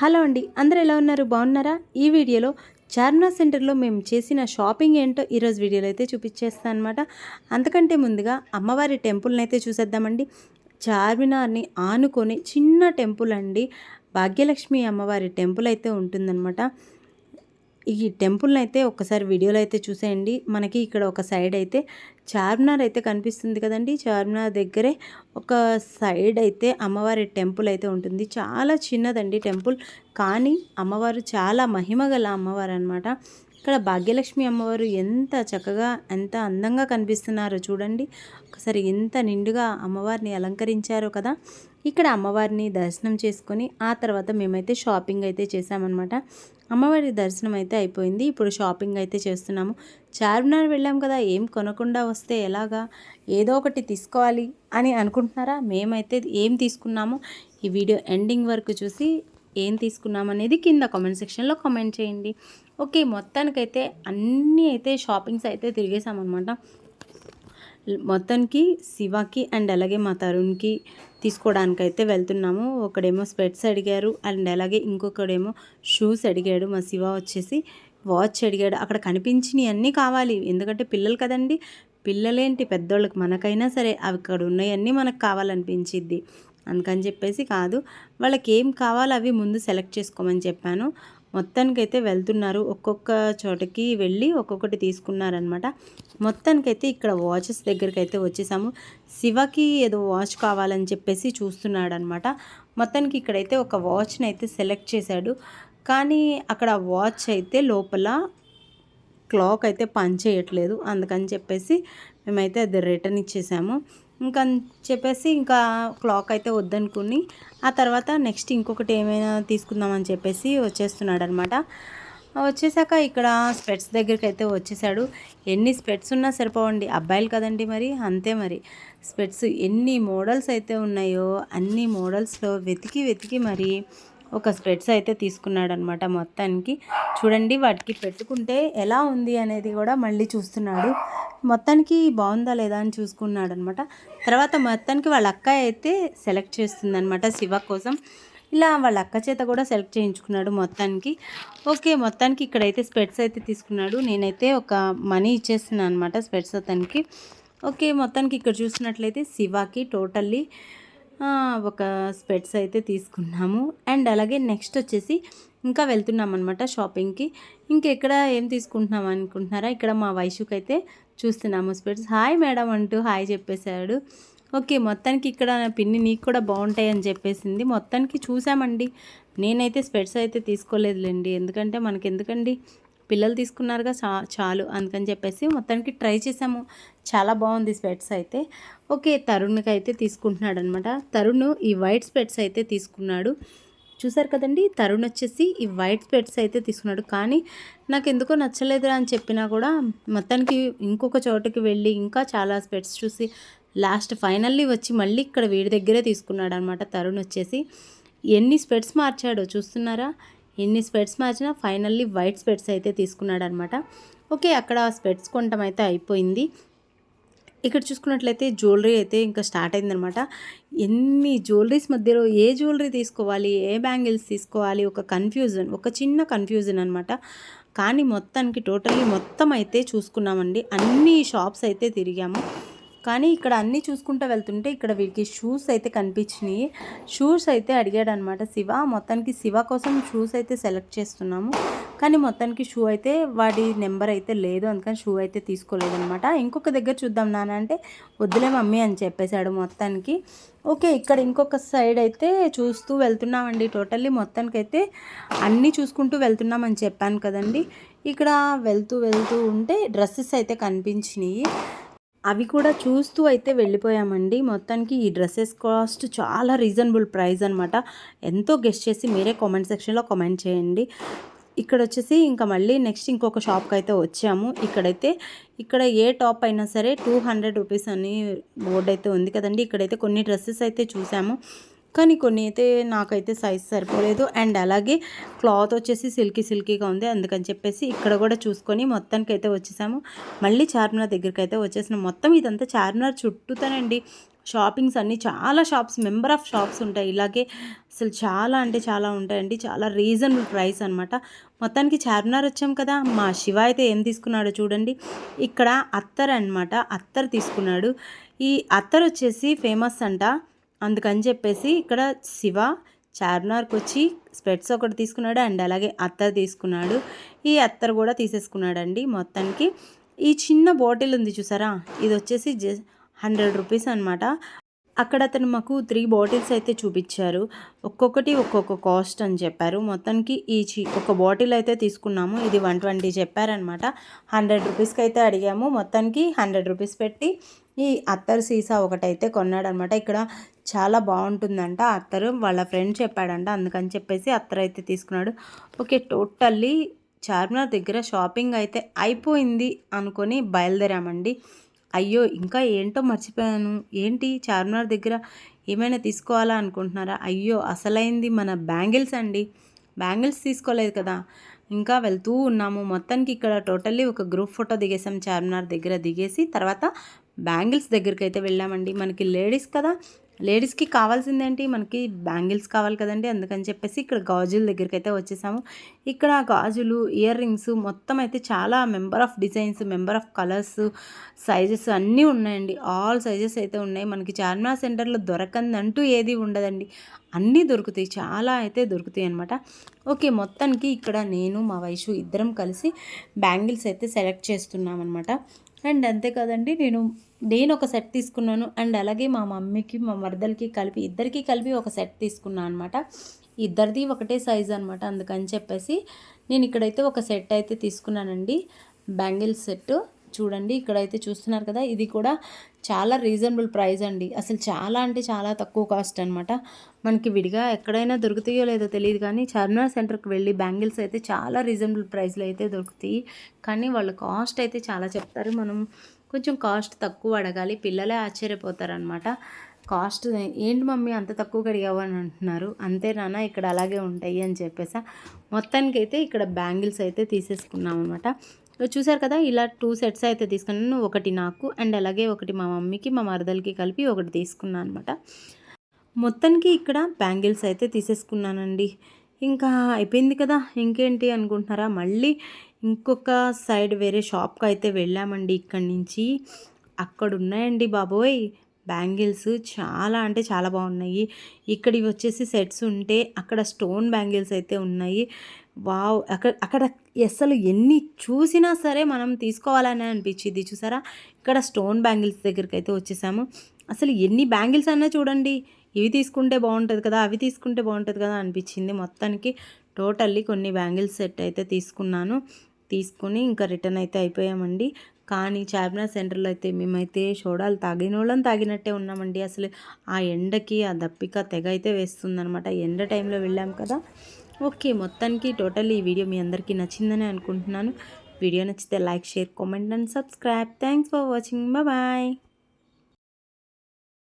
Hello అండి అందరు ఎలా ఉన్నారు? బాగున్నారా? ఈ వీడియోలో చార్మినార్ సెంటర్లో మేము చేసిన షాపింగ్ ఏంటో ఈరోజు వీడియోలో అయితే చూపించేస్తాను అనమాట అంతకంటే ముందుగా అమ్మవారి టెంపుల్ని అయితే చూసేద్దామండి. చార్మినార్ని ఆనుకొని చిన్న టెంపుల్ అండి. భాగ్యలక్ష్మి అమ్మవారి టెంపుల్ అయితే ఉంటుందన్నమాట. ఈ టెంపుల్ని అయితే ఒక్కసారి వీడియోలో అయితే చూసేయండి. మనకి ఇక్కడ ఒక సైడ్ అయితే చార్మినార్ అయితే కనిపిస్తుంది కదండి. చార్మినార్ దగ్గరే ఒక సైడ్ అయితే అమ్మవారి టెంపుల్ అయితే ఉంటుంది. చాలా చిన్నదండి టెంపుల్. కానీ అమ్మవారు చాలా మహిమ గల అమ్మవారు అనమాట ఇక్కడ భాగ్యలక్ష్మి అమ్మవారు ఎంత చక్కగా ఎంత అందంగా కనిపిస్తున్నారో చూడండి. ఒకసారి ఎంత నిండుగా అమ్మవారిని అలంకరించారో కదా. ఇక్కడ అమ్మవారిని దర్శనం చేసుకొని ఆ తర్వాత మేమైతే షాపింగ్ అయితే చేసామన్నమాట అమ్మవారి దర్శనం అయితే అయిపోయింది. ఇప్పుడు షాపింగ్ అయితే చేస్తున్నాము. చార్మినార్ వెళ్ళాం కదా ఏం కొనకుండా వస్తే ఎలాగా? ఏదో ఒకటి తీసుకోవాలి అని అనుకుంటున్నారా? మేమైతే ఏం తీసుకున్నామో ఈ వీడియో ఎండింగ్ వరకు చూసి ఏం తీసుకున్నామనేది కింద కామెంట్ సెక్షన్లో కామెంట్ చేయండి. ఓకే మొత్తానికైతే అన్నీ అయితే షాపింగ్స్ అయితే తిరిగేసామన్నమాట మొత్తానికి శివకి అండ్ అలాగే మా తరుణ్కి తీసుకోవడానికి అయితే వెళ్తున్నాము. ఒకడేమో స్పెట్స్ అడిగారు అండ్ అలాగే ఇంకొకడేమో షూస్ అడిగాడు. మా శివ వచ్చేసి వాచ్ అడిగాడు. అక్కడ కనిపించినవి అన్నీ కావాలి. ఎందుకంటే పిల్లలు కదండి. పిల్లలేంటి? పెద్దోళ్ళకి మనకైనా సరే అవి ఇక్కడ ఉన్నాయన్నీ మనకు కావాలనిపించిద్ది. అందుకని చెప్పేసి కాదు. వాళ్ళకి ఏం కావాలో అవి ముందు సెలెక్ట్ చేసుకోమని చెప్పాను. మొత్తానికైతే వెళ్తున్నారు. ఒక్కొక్క చోటకి వెళ్ళి ఒక్కొక్కటి తీసుకున్నారనమాట మొత్తానికైతే ఇక్కడ వాచెస్ దగ్గరికి అయితే వచ్చేసాము. శివకి ఏదో వాచ్ కావాలని చెప్పేసి చూస్తున్నాడు అనమాట మొత్తానికి ఇక్కడైతే ఒక వాచ్ని అయితే సెలెక్ట్ చేశాడు. కానీ అక్కడ వాచ్ అయితే లోపల క్లాక్ అయితే పని చేయట్లేదు అందుకని చెప్పేసి మేమైతే అది రిటర్న్ ఇచ్చేసాము. ఇంకా చెప్పేసి ఇంకా క్లాక్ అయితే వద్దనుకుని ఆ తర్వాత నెక్స్ట్ ఇంకొకటి ఏమైనా తీసుకుందామని చెప్పేసి వచ్చేస్తున్నాడు అనమాట వచ్చేసాక ఇక్కడ స్పెట్స్ దగ్గరికి అయితే వచ్చేసాడు. ఎన్ని స్పెట్స్ ఉన్నా సరిపోవండి. అబ్బాయిలు కదండి మరి? అంతే మరి. స్పెట్స్ ఎన్ని మోడల్స్ అయితే ఉన్నాయో అన్ని మోడల్స్లో వెతికి వెతికి మరి ఒక స్ప్రెడ్స్ అయితే తీసుకున్నాడు అనమాట మొత్తానికి. చూడండి వాటికి పెట్టుకుంటే ఎలా ఉంది అనేది కూడా మళ్ళీ చూస్తున్నాడు. మొత్తానికి బాగుందా లేదా అని చూసుకున్నాడు అనమాట తర్వాత మొత్తానికి వాళ్ళ అక్క అయితే సెలెక్ట్ చేస్తుందనమాట శివ కోసం. ఇలా వాళ్ళ అక్క చేత కూడా సెలెక్ట్ చేయించుకున్నాడు మొత్తానికి. ఓకే మొత్తానికి ఇక్కడైతే స్పెట్స్ అయితే తీసుకున్నాడు. నేనైతే ఒక మనీ ఇచ్చేస్తున్నాను అనమాట స్పెట్స్ అతనికి ఓకే మొత్తానికి ఇక్కడ చూసినట్లయితే శివాకి టోటల్లీ ఒక స్పెట్స్ అయితే తీసుకున్నాము. అండ్ అలాగే నెక్స్ట్ వచ్చేసి ఇంకా వెళ్తున్నాం అనమాట షాపింగ్కి. ఇంకెక్కడ ఏం తీసుకుంటున్నాం అనుకుంటున్నారా? ఇక్కడ మా వైషుకి అయితే చూస్తున్నాము స్పెట్స్. హాయ్ మేడం అంటూ హాయ్ చెప్పేశాడు. ఓకే మొత్తానికి ఇక్కడ పిన్ని నీకు కూడా బాగుంటాయి అని చెప్పేసింది. మొత్తానికి చూసామండి. నేనైతే స్పెట్స్ అయితే తీసుకోలేదులేండి. ఎందుకంటే మనకి ఎందుకండి పిల్లలు తీసుకున్నారుగా చా చాలు అందుకని చెప్పేసి మొత్తానికి ట్రై చేసాము. చాలా బాగుంది స్పెట్స్ అయితే. ఓకే తరుణ్కి అయితే తీసుకుంటున్నాడు అనమాట తరుణ్ ఈ వైట్ స్పెట్స్ అయితే తీసుకున్నాడు. చూసారు కదండి తరుణ్ వచ్చేసి ఈ వైట్ స్పెట్స్ అయితే తీసుకున్నాడు. కానీ నాకు ఎందుకో నచ్చలేదురా అని చెప్పినా కూడా మొత్తానికి ఇంకొక చోటుకి వెళ్ళి ఇంకా చాలా స్పెట్స్ చూసి లాస్ట్ ఫైనల్లీ వచ్చి మళ్ళీ ఇక్కడ వీడి దగ్గరే తీసుకున్నాడు అనమాట తరుణ్ వచ్చేసి. ఎన్ని స్పెట్స్ మార్చాడో చూస్తున్నారా? ఎన్ని స్పెట్స్ మార్చినా ఫైనల్లీ వైట్ స్పెట్స్ అయితే తీసుకున్నాడు అనమాట ఓకే అక్కడ స్పెట్స్ కొనటం అయితే అయిపోయింది. ఇక్కడ చూసుకున్నట్లయితే జ్యువెలరీ అయితే ఇంకా స్టార్ట్ అయిందనమాట. ఎన్ని జ్యువెలరీస్ మధ్యలో ఏ జ్యువెలరీ తీసుకోవాలి ఏ బ్యాంగిల్స్ తీసుకోవాలి ఒక కన్ఫ్యూజన్ ఒక చిన్న కన్ఫ్యూజన్ అనమాట. కానీ మొత్తానికి టోటల్లీ మొత్తం అయితే చూసుకున్నామండి. అన్ని షాప్స్ అయితే తిరిగాము. కానీ ఇక్కడ అన్నీ చూసుకుంటూ వెళ్తుంటే ఇక్కడ వీడికి షూస్ అయితే కనిపించినాయి. షూస్ అయితే అడిగాడు అనమాట శివ. మొత్తానికి శివ కోసం షూస్ అయితే సెలెక్ట్ చేస్తున్నాము. కానీ మొత్తానికి షూ అయితే వాడి నెంబర్ అయితే లేదు. అందుకని షూ అయితే తీసుకోలేదనమాట. ఇంకొక దగ్గర చూద్దాం నాన్న అంటే వద్దులే మమ్మీ అని చెప్పేశాడు మొత్తానికి. ఓకే ఇక్కడ ఇంకొక సైడ్ అయితే చూస్తూ వెళ్తున్నామండి. టోటల్లీ మొత్తానికి అయితే అన్నీ చూసుకుంటూ వెళ్తున్నామని చెప్పాను కదండి. ఇక్కడ వెళ్తూ వెళ్తూ ఉంటే డ్రెస్సెస్ అయితే కనిపించినాయి. అవి కూడా చూస్తూ అయితే వెళ్ళిపోయామండి. మొత్తానికి ఈ డ్రెస్సెస్ కాస్ట్ చాలా రీజనబుల్ ప్రైస్ అనమాట ఎంతో గెస్ట్ చేసి మీరే కామెంట్ సెక్షన్లో కామెంట్ చేయండి. ఇక్కడ వచ్చేసి ఇంకా మళ్ళీ నెక్స్ట్ ఇంకొక షాప్కి అయితే వచ్చాము. ఇక్కడైతే ఇక్కడ ఏ టాప్ అయినా సరే టూ హండ్రెడ్ రూపీస్ అని బోర్డు అయితే ఉంది కదండి. ఇక్కడైతే కొన్ని డ్రెస్సెస్ అయితే చూసాము. కానీ కొన్ని అయితే నాకైతే సైజ్ సరిపోలేదు. అండ్ అలాగే క్లాత్ వచ్చేసి సిల్కీ సిల్కీగా ఉంది. అందుకని చెప్పేసి ఇక్కడ కూడా చూసుకొని మొత్తానికి అయితే వచ్చేసాము. మళ్ళీ చార్మినార్ దగ్గరికి అయితే వచ్చేసినాం. మొత్తం ఇదంతా చార్మినార్ చుట్టూతానండి. షాపింగ్స్ అన్నీ చాలా షాప్స్ మెంబర్ ఆఫ్ షాప్స్ ఉంటాయి. ఇలాగే అసలు చాలా అంటే చాలా ఉంటాయండి. చాలా రీజనబుల్ ప్రైస్ అనమాట మొత్తానికి చార్మినార్ వచ్చాం కదా. మా శివ అయితే ఏం తీసుకున్నాడో చూడండి. ఇక్కడ అత్తర్ అనమాట అత్తర్ తీసుకున్నాడు. ఈ అత్తర్ వచ్చేసి ఫేమస్ అంట. అందుకని చెప్పేసి ఇక్కడ శివ చార్మినార్కి వచ్చి స్పెట్స్ ఒకటి తీసుకున్నాడు అండ్ అలాగే అత్తర్ తీసుకున్నాడు. ఈ అత్తర్ కూడా తీసేసుకున్నాడండి మొత్తానికి. ఈ చిన్న బాటిల్ ఉంది చూసారా? ఇది వచ్చేసి జస్ట్ హండ్రెడ్ రూపీస్ అనమాట అక్కడ అతను మాకు త్రీ బాటిల్స్ అయితే చూపించారు. ఒక్కొక్కటి ఒక్కొక్క కాస్ట్ అని చెప్పారు. మొత్తానికి ఈ చీ ఒక బాటిల్ అయితే తీసుకున్నాము. ఇది వన్ ట్వంటీ చెప్పారనమాట హండ్రెడ్ రూపీస్కి అయితే అడిగాము. మొత్తానికి హండ్రెడ్ రూపీస్ పెట్టి ఈ అత్తరు సీసా ఒకటైతే కొన్నాడనమాట. ఇక్కడ చాలా బాగుంటుందంట అత్తరు. వాళ్ళ ఫ్రెండ్ చెప్పాడంట అందుకని చెప్పేసి అత్తరు అయితే తీసుకున్నాడు. ఓకే టోటల్లీ చార్మినార్ దగ్గర షాపింగ్ అయితే అయిపోయింది అనుకొని బయలుదేరామండి. అయ్యో ఇంకా ఏంటో మర్చిపోయాను. ఏంటి చార్మినార్ దగ్గర ఏమైనా తీసుకోవాలా అనుకుంటున్నారా? అయ్యో అసలైంది మన బ్యాంగిల్స్ అండి. బ్యాంగిల్స్ తీసుకోలేదు కదా. ఇంకా వెళ్తూ ఉన్నాము. మొత్తానికి ఇక్కడ టోటల్లీ ఒక గ్రూప్ ఫోటో దిగేసాం చార్మినార్ దగ్గర. దిగేసి తర్వాత బ్యాంగిల్స్ దగ్గరికి అయితే వెళ్ళామండి. మనకి లేడీస్ కదా లేడీస్కి కావాల్సిందేంటి? మనకి బ్యాంగిల్స్ కావాలి కదండి. అందుకని చెప్పేసి ఇక్కడ గాజుల దగ్గరికి అయితే వచ్చేసాము. ఇక్కడ గాజులు ఇయర్ రింగ్స్ మొత్తం అయితే చాలా member of designs member of colours sizes అన్నీ ఉన్నాయండి. ఆల్ సైజెస్ అయితే ఉన్నాయి. మనకి చార్మినార్ సెంటర్లో దొరకందంటూ ఏది ఉండదండి. అన్నీ దొరుకుతాయి. చాలా అయితే దొరుకుతాయి అనమాట ఓకే మొత్తానికి ఇక్కడ నేను మా వయసు ఇద్దరం కలిసి బ్యాంగిల్స్ అయితే సెలెక్ట్ చేస్తున్నాం అనమాట అండ్ అంతే కదండి నేను నేను ఒక సెట్ తీసుకున్నాను అండ్ అలాగే మా మమ్మీకి మా మరదలకి కలిపి ఇద్దరికి కలిపి ఒక సెట్ తీసుకున్నాను అనమాట ఇద్దరిది ఒకటే సైజ్ అనమాట అందుకని చెప్పేసి నేను ఇక్కడైతే ఒక సెట్ అయితే తీసుకున్నానండి. బ్యాంగిల్ సెట్ చూడండి ఇక్కడైతే చూస్తున్నారు కదా ఇది కూడా చాలా రీజనబుల్ ప్రైస్ అండి. అసలు చాలా అంటే చాలా తక్కువ కాస్ట్ అనమాట మనకి విడిగా ఎక్కడైనా దొరుకుతాయో లేదో తెలియదు కానీ చార్మినార్ సెంటర్కి వెళ్ళి బ్యాంగిల్స్ అయితే చాలా రీజనబుల్ ప్రైస్లో అయితే దొరుకుతాయి. కానీ వాళ్ళ కాస్ట్ అయితే చాలా చెప్తారు. మనం కొంచెం కాస్ట్ తక్కువ అడగాలి. పిల్లలే ఆశ్చర్యపోతారనమాట. కాస్ట్ ఏంటి మమ్మీ అంత తక్కువగా అడిగావు అని అంటున్నారు. అంతే నాన్న ఇక్కడ అలాగే ఉంటాయి అని చెప్పేసా. మొత్తానికైతే ఇక్కడ బ్యాంగిల్స్ అయితే తీసేసుకున్నాం అనమాట చూసారు కదా ఇలా టూ సెట్స్ అయితే తీసుకున్నాను. ఒకటి నాకు అండ్ అలాగే ఒకటి మా మమ్మీకి మా మరదలకి కలిపి ఒకటి తీసుకున్నాను అనమాట మొత్తానికి ఇక్కడ బ్యాంగిల్స్ అయితే తీసేసుకున్నానండి. ఇంకా అయిపోయింది కదా ఇంకేంటి అనుకుంటున్నారా? మళ్ళీ ఇంకొక సైడ్ వేరే షాప్కి అయితే వెళ్ళామండి ఇక్కడి నుంచి. అక్కడ ఉన్నాయండి బాబోయ్. బ్యాంగిల్స్ చాలా అంటే చాలా బాగున్నాయి. ఇక్కడ ఇవి వచ్చేసి సెట్స్ ఉంటే అక్కడ స్టోన్ బ్యాంగిల్స్ అయితే ఉన్నాయి. వావ్! అక్కడ అక్కడ అసలు ఎన్ని చూసినా సరే మనం తీసుకోవాలని అనిపించింది. చూసారా? ఇక్కడ స్టోన్ బ్యాంగిల్స్ దగ్గరికి అయితే వచ్చేసాము. అసలు ఎన్ని బ్యాంగిల్స్ అన్నా చూడండి. ఇవి తీసుకుంటే బాగుంటుంది కదా అవి తీసుకుంటే బాగుంటుంది కదా అనిపించింది మొత్తానికి. టోటల్లీ కొన్ని బ్యాంగిల్స్ సెట్ అయితే తీసుకున్నాను. తీసుకుని ఇంకా రిటర్న్ అయితే అయిపోయామండి. కానీ చార్మినార్ సెంటర్లో అయితే మేమైతే షోడాలు తాగిన వాళ్ళని తాగినట్టే ఉన్నామండి. అసలు ఆ ఎండకి ఆ దప్పిక తెగ అయితే వేస్తుందనమాట ఎండ టైంలో వెళ్ళాం కదా. ఓకే మొత్తానికి టోటల్ ఈ వీడియో మీ అందరికీ నచ్చిందని అనుకుంటున్నాను. వీడియో నచ్చితే like share comment and subscribe. Thanks for watching. Bye.